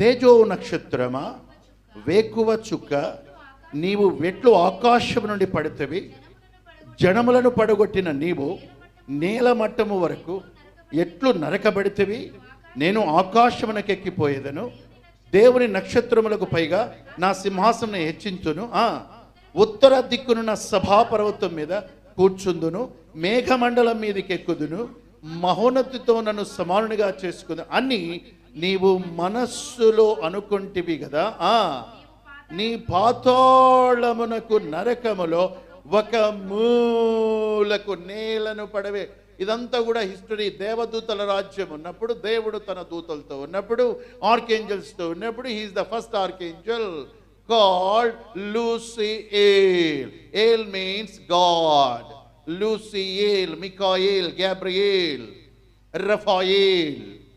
తేజో నక్షత్రమా? వేకువ చుక్క. నీవు వెట్లు ఆకాశం నుండి పడితేవి జనములను పడగొట్టిన నీవు నేల మట్టము వరకు ఎట్లు నరకబడితేవి నేను ఆకాశమునకెక్కిపోయేదను దేవుని నక్షత్రములకు పైగా నా సింహాసనం హెచ్చించును. ఆ ఉత్తర దిక్కునున్న సభాపర్వతం మీద కూర్చుందును. మేఘమండలం మీదకి ఎక్కుదును. మహోన్నతితో నన్ను సమానునిగా చేసుకుందు అని నీవు మనస్సులో అనుకుంటివి కదా ఆ. నీ పాతాళమునకు నరకములో ఒక మూలకు నేలను పడవే. ఇదంతా కూడా హిస్టరీ. దేవదూతల రాజ్యం ఉన్నప్పుడు దేవుడు తన దూతలతో ఉన్నప్పుడు ఆర్కేంజల్స్తో ఉన్నప్పుడు he is the first archangel god Luci el el means god. Luciel Michael Gabriel Raphael.